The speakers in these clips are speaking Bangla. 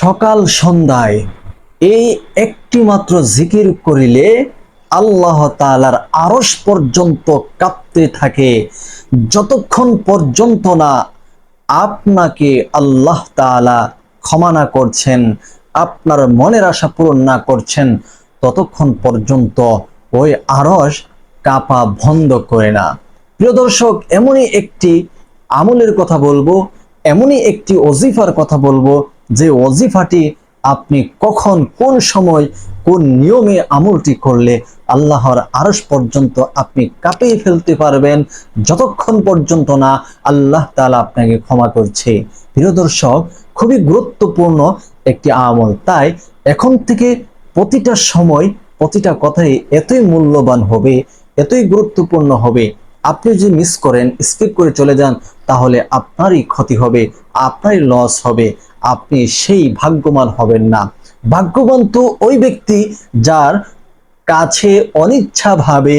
সকাল সন্ধ্যায় এই একটি মাত্র জিকির করিলে আল্লাহ তাআলার আরশ পর্যন্ত কাঁপতে থাকে। যতক্ষণ পর্যন্ত না আপনাকে আল্লাহ তাআলা ক্ষমা না করছেন, আপনার মনের আশা পূরণ না করছেন, ততক্ষণ পর্যন্ত ওই আরশ কাঁপা বন্ধ করে না। প্রিয় দর্শক, এমনই একটি আমলের কথা বলব, এমনই একটি অজিফার কথা বলব যে অজিফাটি আপনি কখন, কোন সময়, কোন নিয়মে আমলটি করলে আল্লাহর আরস পর্যন্ত আপনি কাঁপিয়ে ফেলতে পারবেন, যতক্ষণ পর্যন্ত না আল্লাহ তাআলা আপনাকে ক্ষমা করছে। প্রিয় দর্শক, খুবই গুরুত্বপূর্ণ একটি আমল। তাই এখন থেকে প্রতিটা সময় প্রতিটা কথাই এতই মূল্যবান হবে, এতই গুরুত্বপূর্ণ হবে। আপনি যদি মিস করেন স্কিপ করে চলে যান তাহলে আপনারই ক্ষতি হবে, আপনারই লস হবে, আপনি সেই ভাগ্যবান হবেন না। ভাগ্যবান তো ওই ব্যক্তি যার কাছে অনিচ্ছাভাবে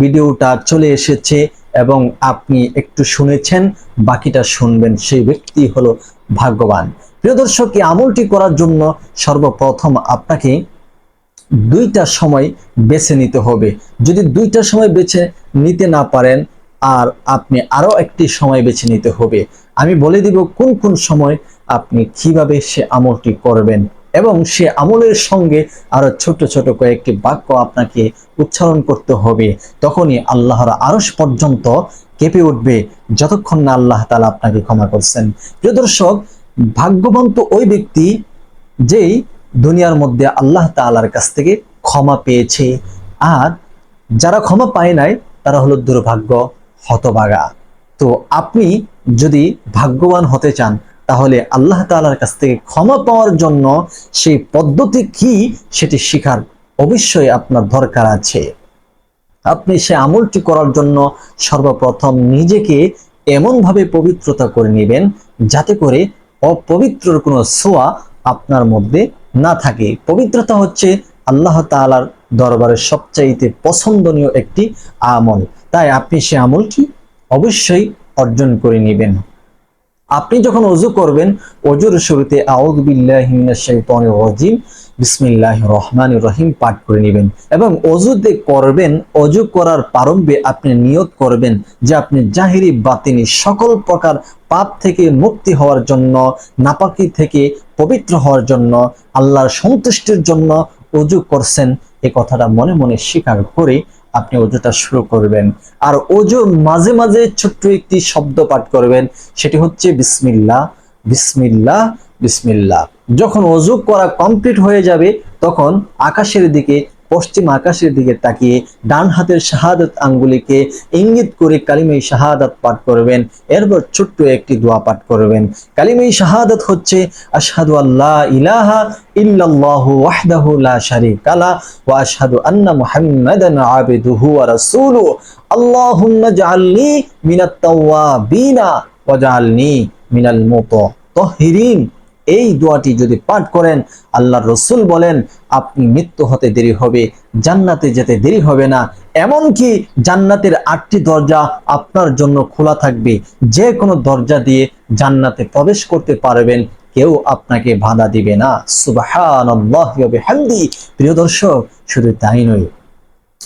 ভিডিওটা চলে এসেছে এবং আপনি একটু শুনেছেন, বাকিটা শুনবেন, সেই ব্যক্তি হলো ভাগ্যবান। প্রিয় দর্শক, এই আমলটি করার জন্য সর্বপ্রথম আপনাকে দুইটা সময় বেছে নিতে হবে। যদি দুইটা সময় বেছে নিতে না পারেন আর আপনি আরও একটি সময় বেছে নিতে হবে। আমি বলে দিব কোন কোন সময় আপনি কীভাবে সে আমলটি করবেন এবং সে আমলের সঙ্গে আরও ছোট ছোট কয়েকটি বাক্য আপনাকে উচ্চারণ করতে হবে। তখনই আল্লাহর আরশ পর্যন্ত কেঁপে উঠবে। যতক্ষণ না আল্লাহ তাআলা আপনাকে ক্ষমা করছেন। প্রিয় দর্শক ভাগ্যবান তো ওই ব্যক্তি যেই দুনিয়ার মধ্যে আল্লাহ তালার কাছ থেকে ক্ষমা পেয়েছে। আর যারা ক্ষমা পায় নাই, তারা হলো দুর্ভাগ্য। হতবাগা তো আপনি যদি ভাগ্যবান হতে চান, তাহলে আল্লাহ তাআলার কাছ থেকে ক্ষমা পাওয়ার জন্য সেই পদ্ধতি কি সেটি শেখার অবশ্যই আপনার দরকার আছে। আপনি সে আমলটি করার জন্য সর্বপ্রথম নিজেকে এমনভাবে পবিত্রতা করে নেবেন, যাতে করে অপবিত্রর কোনো সোয়া আপনার মধ্যে না থাকে। পবিত্রতা হচ্ছে আল্লাহ তাআলার দরবারে সবচাইতে পছন্দনীয় একটি আমল। তাই আপনি সে আমলটি অবশ্যই অর্জন করে নেবেন। আপনি যখন অজু করবেন, অজুর শুরুতে আউদ বিল্লাহি মিনাশ শাইতানির রাজিম, বিসমিল্লাহির রহমানির রহিম পাঠ করে নেবেন এবং অজুতে করবেন, অজু করার প্রারম্ভে আপনি নিয়ত করবেন যে আপনি জাহিরি বাতিনি, সকল প্রকার পাপ থেকে মুক্তি হওয়ার জন্য, নাপাকি থেকে পবিত্র হওয়ার জন্য, আল্লাহর সন্তুষ্টির জন্য অজু করছেন, এ কথাটা মনে মনে স্বীকার করে আপনি অজুটা শুরু করবেন। আর অজুর মাঝে মাঝে ছোট্ট একটি শব্দ পাঠ করবেন, সেটি হচ্ছে বিসমিল্লাহ বিসমিল্লাহ বিসমিল্লাহ। যখন অজু করা কমপ্লিট হয়ে যাবে, তখন আকাশের দিকে পশ্চিম আকাশের দিকে তাকিয়ে ডান হাতের শাহাদাত আঙ্গুলিকে ইঙ্গিত করে কালিমাই শাহাদাত পাঠ করবেন। এরপর ছোট্ট একটি দোয়া পাঠ করবেন। কালিমাই শাহাদাত হচ্ছে, আশহাদু আল্লাহ ইলাহা ইল্লাল্লাহু ওয়াহদাহু লা শারীকা লা ওয়া আশহাদু আন্না মুহাম্মাদান আবদুহু ওয়া রাসূলুহু। আল্লাহুম্মা জাআলনি মিনাত তাওয়াবিনা ওয়া জাআলনি মিনাল মুতাহহিরিন এই দোয়াটি যদি পাঠ করেন আল্লাহ রসুল বলেন, আপনি মৃত্যু হতে দেরি হবে, জান্নাতে যেতে দেরি হবে না। এমনকি জান্নাতের আটটি দরজা আপনার জন্য খোলা থাকবে। যে কোনো দরজা দিয়ে জান্নাতে প্রবেশ করতে পারবেন, কেউ আপনাকে বাধা দিবে না। সুবাহান প্রিয় দর্শক, শুধু তাই নয়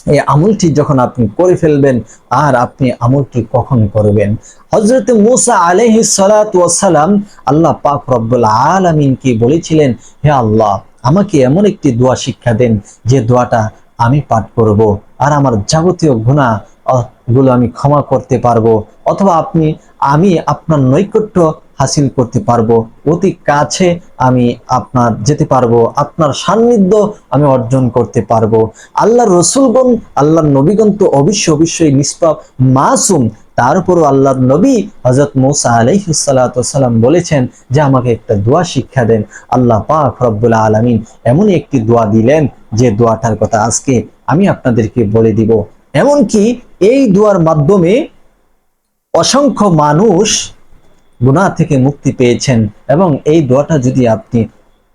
এই আমলটি যখন আপনি করে ফেলবেন, আর আপনি আমলটি কখন করবেন? হজরত মুসা আলহি সালাম আল্লাহ পাক রব্বুল আলমিনকে বলেছিলেন, হে আল্লাহ, আমাকে এমন একটি দোয়া শিক্ষা দেন, যে দোয়াটা আমি পাঠ করব, আর আমার যাবতীয় গুণা গুলো আমি ক্ষমা করতে পারব, অথবা আপনি, আমি আপনার নৈকট্য হাসিল করতে পারব। অতি কাছে আমি আপনার যেতে পারব। আপনার সান্নিধ্য আমি অর্জন করতে পারব। আল্লাহর রসুলগণ, আল্লাহর নবীগণ তো অবশ্যই অবশ্যই নিষ্পাপ, মাসুম। তার উপরও আল্লাহর নবী হজরত মৌসা আলাইসাল্লাম বলেছেন যে, আমাকে একটা দোয়া শিক্ষা দেন। আল্লাহ পাক রব্বুল আলমিন এমনই একটি দোয়া দিলেন যে দোয়াটার কথা আজকে আমি আপনাদেরকে বলে দিব। এমনকি এই দোয়ার মাধ্যমে অসংখ্য মানুষ গুনাহ থেকে মুক্তি পেয়েছেন এবং এই দোয়াটা যদি আপনি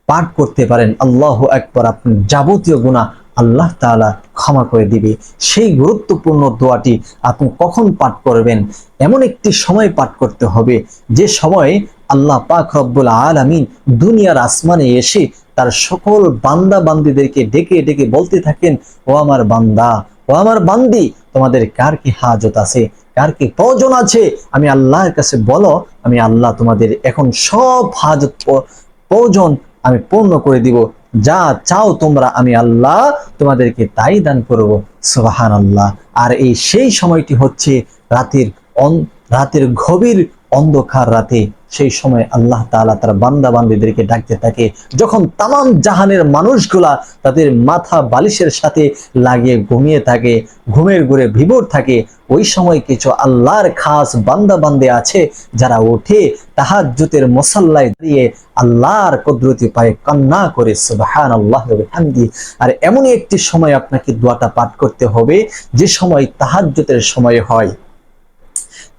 পাঠ করতে পারেন, আল্লাহ একবার আপনি যাবতীয় গুনাহ আল্লাহ তাআলা ক্ষমা করে দিবে। সেই গুরুত্বপূর্ণ দোয়াটি আপনি কখন পাঠ করবেন? এমন একটি সময় পাঠ করতে হবে, যে সময়ে আল্লাহ পাক রব্বুল আলামিন দুনিয়ার আসমানে এসে তার সকল বান্দা বান্দিদেরকে ডেকে ডেকে বলতে থাকেন, ও আমার বান্দা, ও আমার বান্দি, তোমাদের কার কি হাজত আছে? কার কি প্রয়োজন আছে? আমি আল্লাহর কাছে বলো, আমি আল্লাহ তোমাদের এখন সব হাজত প্রয়োজন আমি পূর্ণ করে দিব। যা চাও তোমরা আমি আল্লাহ তোমাদেরকে তাই দান করব। সুবাহান আল্লাহ আর এই সেই সময়টি হচ্ছে রাতের রাতের গভীর অন্ধকার রাতে। সেই সময় আল্লাহ তাআলা তার বান্দা বান্দিদেরকে ডাকতে থাকে, যখন তামাম জাহানের মানুষগুলা তাদের মাথা বালিশের সাথে লাগিয়ে ঘুমিয়ে থাকে, ঘুমের ঘুরে ভিভোর থাকে, ওই সময় কিছু আল্লাহর খাস বান্দা বান্দে আছে যারা ওঠে তাহাজ্জুতের মসাল্লায় দাঁড়িয়ে আল্লাহর কুদরতি পায়ে কান্না করে সুবহান আল্লাহ হামদি আর এমনই একটি সময় আপনাকে দোয়াটা পাঠ করতে হবে, যে সময় তাহাজ্জুতের সময় হয়।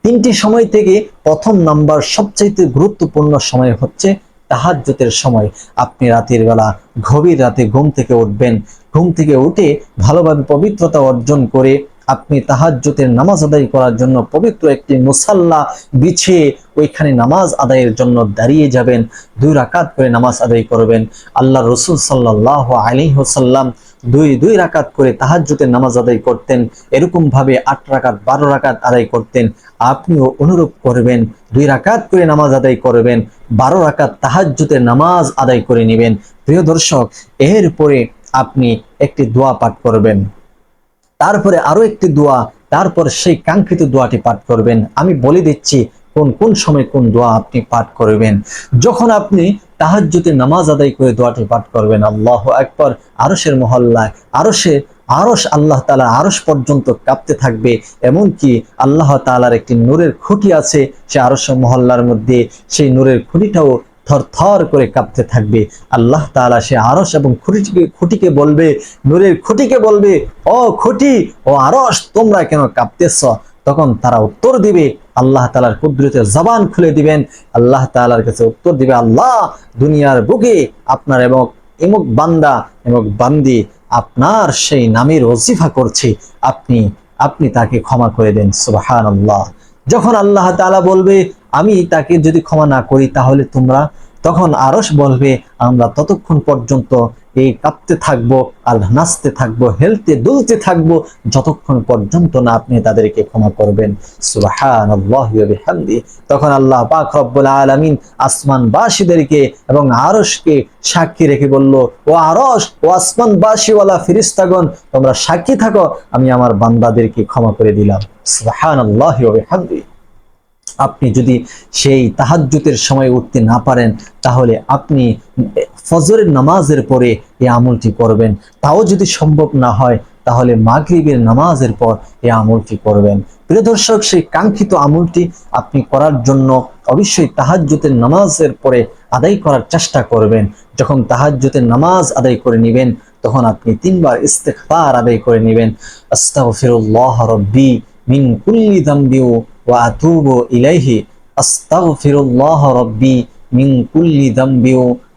তিনটি সময় থেকে প্রথম নাম্বার সবচাইতে গুরুত্বপূর্ণ সময় হচ্ছে তাহাজ্জুতের সময়। আপনি রাতের বেলা গভীর রাতে ঘুম থেকে উঠবেন। ঘুম থেকে উঠে ভালোভাবে পবিত্রতা অর্জন করে আপনি তাহাজ্জুতের নামাজ আদায় করার জন্য পবিত্র একটি মুসাল্লা বিছিয়ে ওইখানে নামাজ আদায়ের জন্য দাঁড়িয়ে যাবেন। দুই রাকাত করে নামাজ আদায় করবেন। আল্লাহ রসুল সাল্লাহ আলী হোসাল্লাম দুই দুই রাকাত করে তাহাজ্জুতের নামাজ আদায় করতেন। এরকম ভাবে আট রাকাত, বারো রাকাত আদায় করতেন। আপনিও অনুরূপ করবেন। দুই রাকাত করে নামাজ আদায় করবেন। বারো রাকাত তাহাজ্জুতের নামাজ আদায় করে নেবেন। প্রিয় দর্শক, এরপরে আপনি একটি দোয়া পাঠ করবেন। তারপরে আরও একটি দোয়া, তারপর সেই কাঙ্ক্ষিত দোয়াটি পাঠ করবেন। আমি বলে দিচ্ছি কোন কোন সময় কোন দোয়া আপনি পাঠ করবেন? যখন আপনি তাহাজ্জুতে নামাজ আদায় করে দোয়াটি পাঠ করবেন, আল্লাহ একবার আরশের মহল্লায়, আরশে, আরশ আল্লাহ তালা আরশ পর্যন্ত কাঁপতে থাকবে, এমনকি আল্লাহ তালার একটি নূরের খুঁটি আছে, সে আরশ মহল্লার মধ্যে, সেই নূরের খুঁটিটাও থর থর করে কাঁপতে থাকবে। আল্লাহ তাআলা সে আরস এবং খুঁটিকে খুঁটিকে বলবে, নূরের খুঁটিকে বলবে, ও খুঁটি, ও আরস তোমরা কেন কাঁপতেছ? তখন তারা উত্তর দিবে, আল্লাহ তাআলার কুদরতের জবান খুলে দিবেন। আল্লাহ তাআলার কাছে উত্তর দিবে, আল্লাহ, দুনিয়ার বুকে আপনার এবং এমক বান্দা, এমক বান্দি আপনার সেই নামের ওজিফা করছে। আপনি আপনি তাকে ক্ষমা করে দেন সুবাহান আল্লাহ যখন আল্লাহ তাআলা বলবে, আমি তাকে যদি ক্ষমা না করি তাহলে তোমরা, তখন আরস বলবে, আমরা ততক্ষণ পর্যন্ত এই কাঁপতে থাকব আর নাচতে থাকব, হেলতে দুলতে থাকব, যতক্ষণ পর্যন্ত না আপনি তাদেরকে ক্ষমা করবেন। তখন আল্লাহ পাক রব্বুল আলামিন আসমানবাসীদেরকে এবং আরশকে সাক্ষী রেখে বলল, ও আরশ, ও আসমানবাসীওয়ালা ফিরিস্তাগণ, তোমরা সাক্ষী থাকো, আমি আমার বান্দাদেরকে ক্ষমা করে দিলাম। সুবহানাল্লাহি ওয়া বিহামদি। আপনি যদি সেই তাহাজ্জুতের সময় উঠতে না পারেন, তাহলে আপনি ফজরের নামাজের পরে এই আমলটি করবেন। তাও যদি সম্ভব না হয়, তাহলে মাগরিবের নামাজের পর এই আমলটি করবেন। প্রিয় দর্শক, সেই কাঙ্ক্ষিত আমলটি আপনি করার জন্য অবশ্যই তাহাজ্জুতের নামাজের পরে আদায় করার চেষ্টা করবেন। যখন তাহাজ্জুতের নামাজ আদায় করে নেবেন, তখন আপনি তিনবার ইস্তেগফার আদায় করে নেবেন। আস্তাগফিরুল্লাহ রব্বি মিন কুল্লি যামবি ওয়া আতুবু ইলাইহি, আস্তাগফিরুল্লাহ রব্বি মিন কুল্লি যামবি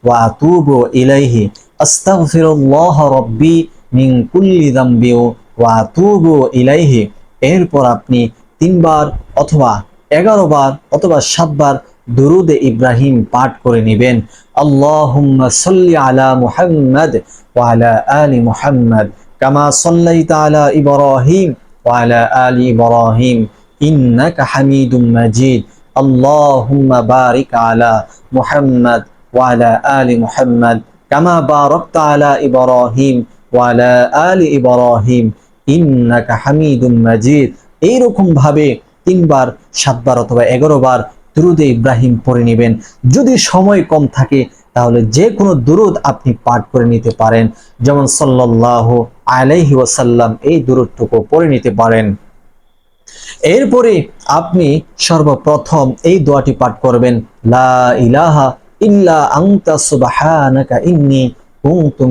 ওয়া আতুবু ইলাইহি, আস্তাগফিরুল্লাহ রব্বি মিন কুল্লি যামবি ওয়া এরপর আপনি তিনবার অথবা এগারো বার অথবা সাতবার দুরুদে ইব্রাহিম পাঠ করে নেবেন। সাল্লি আলা মুহাম্মাদ কামা সাল্লাইতা আলা ইব্রাহিম ওয়া আলি ইব্রাহিম। ইন্নাকা হামিদুম মাজিদ। আল্লাহুম্মা বারিক আলা মুহাম্মাদ ওয়া আলা আলি মুহাম্মাদ কামা বারাকতা আলা ইব্রাহিম ওয়া আলা আলি ইব্রাহিম। হামিদুম মাজিদ। এইরকম ভাবে তিনবার, সাতবার অথবা এগারো বার দুরুদে ইব্রাহিম পড়ে নেবেন। যদি সময় কম থাকে, তাহলে যে কোনো দুরুদ আপনি পাঠ করে নিতে পারেন। যেমন সাল্লাহ আলাইহি ওয়াসাল্লাম এই দুরুদটুকু পড়ে নিতে পারেন। এরপরে আপনি সর্বপ্রথম এই দোয়াটি পাঠ করবেন, লা ইলাহা ইল্লা আনতা সুবহানাকা ইন্নী কুনতু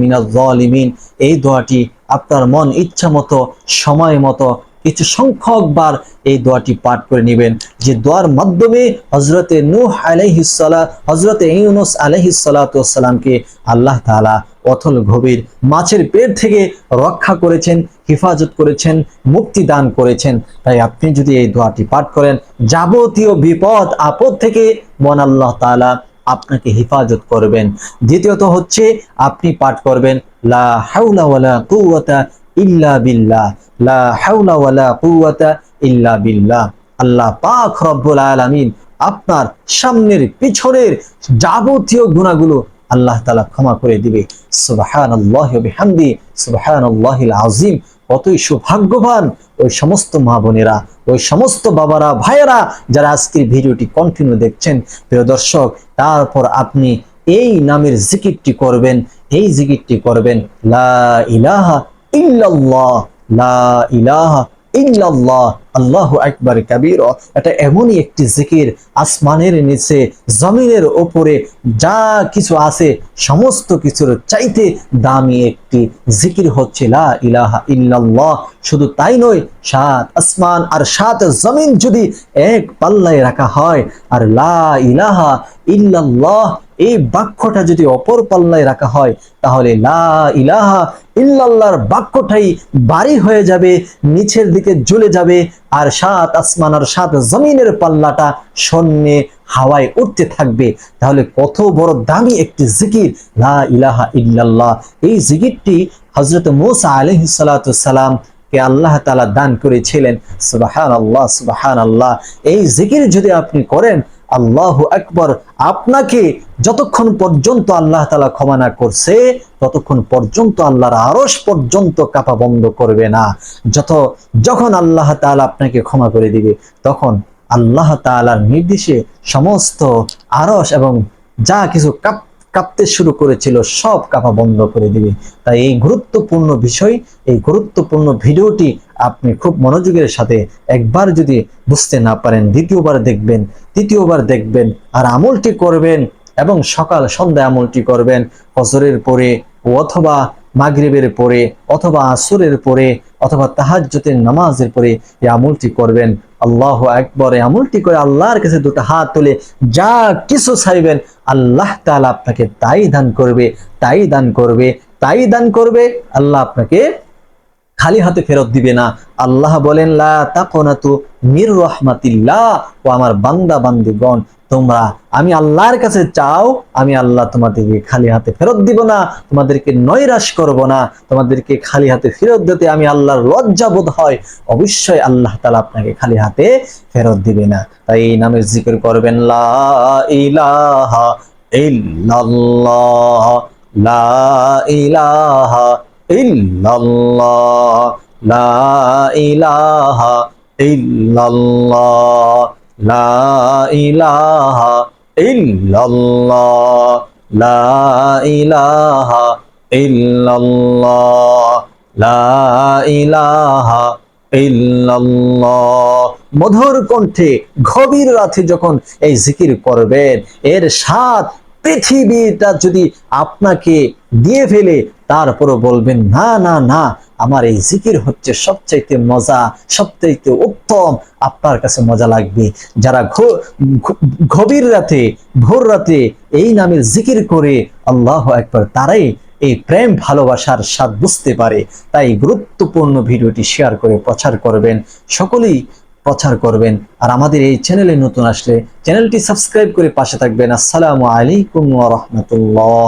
এই দোয়াটি আপনার মন ইচ্ছা মতো, সময় মতো, কিছু সংখ্যক বার এই দোয়াটি পাঠ করে নেবেন। যে দোয়ার মাধ্যমে হজরতে নূহ আলাইহিসাল্লাহ হজরতে ইউনুস আলাইহিসাল্লাতুসাল্লামকে আল্লাহ তাআলা অথল গভীর মাছের পেট থেকে রক্ষা করেছেন, হেফাজত করেছেন মুক্তি দান করেছেন। তাই আপনি যদি এই দোয়াটি পাঠ করেন, যাবতীয় বিপদ, আপদ থেকে মন আল্লাহ তাআলা আপনাকে হেফাজত করবেন। দ্বিতীয়ত হচ্ছে, আপনি পাঠ করবেন, লা হাওলা ওয়ালা কুওয়াতা ইল্লা বিল্লাহ। লা হাওলা ওয়ালা কুওয়াতা ইল্লা বিল্লাহ। আল্লাহ পাক রব্বুল আলামিন আপনার সামনের পিছনের যাবতীয় গুণাগুলো আল্লাহ তাআলা ক্ষমা করে দিবে। সুবহানাল্লাহি ওয়া বিহামদি, সুবহানাল্লাহিল আযীম। কতই সৌভাগ্যবান ওই সমস্ত মা বোনেরা, ওই সমস্ত বাবারা, ভাইয়েরা যারা আজকের ভিডিওটি কন্টিনিউ দেখছেন। প্রিয় দর্শক, তারপর আপনি এই নামের জিকিরটি করবেন, এই জিকিরটি করবেন, লা ইলাহা ইল্লাল্লাহ, লা ইলাহা ইল্লাল্লাহ, আল্লাহু আকবার কাবীর। এটা এমনই একটি জিকির, আসমানের নিচে, জমিনের উপরে, যা কিছু আছে, সমস্ত কিছুর চাইতে দামি একটি জিকির হচ্ছে লা ইলাহা ইল্লাল্লাহ। শুধু তাই নয়, সাত আসমান আর সাত জমিন যদি এক পাল্লায় রাখা হয়, আর লা ইলাহা ইল্লাল্লাহ, এই বাক্যটা যদি অপর পাল্লায় রাখা হয়, তাহলে লা ইলাহা ইল্লাল্লাহর বাক্যটাই বাড়ি হয়ে যাবে, নিচের দিকে জ্বলে যাবে, আর সাত আসমান সাত জমিনের পাল্লাটা শূন্যে হাওয়ায় উঠতে থাকবে। তাহলে কত বড় দামি একটি জিকির, লা ইলাহা ইল্লাল্লাহ। এই জিকিরটি হজরত মুসা আলাইহিস কে আল্লাহ তাআলা দান করেছিলেন। সুবহানাল্লাহ সুবহানাল্লাহ। এই জিকির যদি আপনি করেন আল্লাহ আকবর, আপনাকে যতক্ষণ পর্যন্ত আল্লাহ তালা ক্ষমা না করছে, ততক্ষণ পর্যন্ত আল্লাহর আরস পর্যন্ত কাপা বন্ধ করবে না। যত, যখন আল্লাহ তালা আপনাকে ক্ষমা করে দিবে, তখন আল্লাহ তালার নির্দেশে সমস্ত আরস এবং যা কিছু কাপ কাঁপতে শুরু করেছিল, সব কাঁপা বন্ধ করে দিবে। তাই এই গুরুত্বপূর্ণ বিষয়, এই গুরুত্বপূর্ণ ভিডিওটি আপনি খুব মনোযোগের সাথে একবার যদি বুঝতে না পারেন, দ্বিতীয়বার দেখবেন, তৃতীয়বার দেখবেন, আর আমলটি করবেন এবং সকাল সন্ধ্যা আমলটি করবেন, ফজরের পরে অথবা মাগরিবের পরে অথবা আসরের পরে অথবা তাহাজ্জুদের নামাজের পরে এই আমলটি করবেন। আল্লাহ একবার এই আমলটি করে আল্লাহর কাছে দুটো হাত তুলে যা কিছু চাইবেন আল্লাহ তাআলা আপনাকে তাই দান করবে, তাই দান করবে, তাই দান করবে। আল্লাহ আপনাকে খালি হাতে ফেরত দিবে না। আল্লাহ বলেন, লা তাকনাতু মির রহমাতিল্লাহ। ও আমার বান্দা বান্দিগণ তোমরা, আমি আল্লাহর কাছে চাও, আমি আল্লাহ তোমাদেরকে খালি হাতে ফেরত দিব না, তোমাদেরকে নৈরাশ করব না, তোমাদেরকে খালি হাতে ফেরত দিতে আমি আল্লাহর লজ্জা বোধ হয়, অবশ্যই আল্লাহ তালা আপনাকে খালি হাতে ফেরত দিবে না। তাই এই নামের জিকির করবেন, লা ইলাহা ইল্লাল্লাহ, লা ইলাহা লা ইলাহা ইল্লাল্লাহ। ইলাহা লা ইলাহা লা ইলাহা মধুর কণ্ঠে গভীর রাতে যখন এই জিকির করবেন, এর স্বাদ পৃথিবীটা যদি আপনাকে দিয়ে ফেলে, তারপরও বলবেন, না না না, আমার এই জিকির হচ্ছে সবচাইতে মজা, সবচাইতে উত্তম, আপনার কাছে মজা লাগবে। যারা গভীর রাতে, ভোর রাতে এই নামের জিকির করে, আল্লাহ একবার তারাই এই প্রেম, ভালোবাসার স্বাদ বুঝতে পারে। তাই গুরুত্বপূর্ণ ভিডিওটি শেয়ার করে প্রচার করবেন। সকলেই প্রচার করবেন। আর আমাদের এই চ্যানেলে নতুন আসলে চ্যানেলটি সাবস্ক্রাইব করে পাশে থাকবেন। আসসালামু আলাইকুম রহমতুল্লাহ।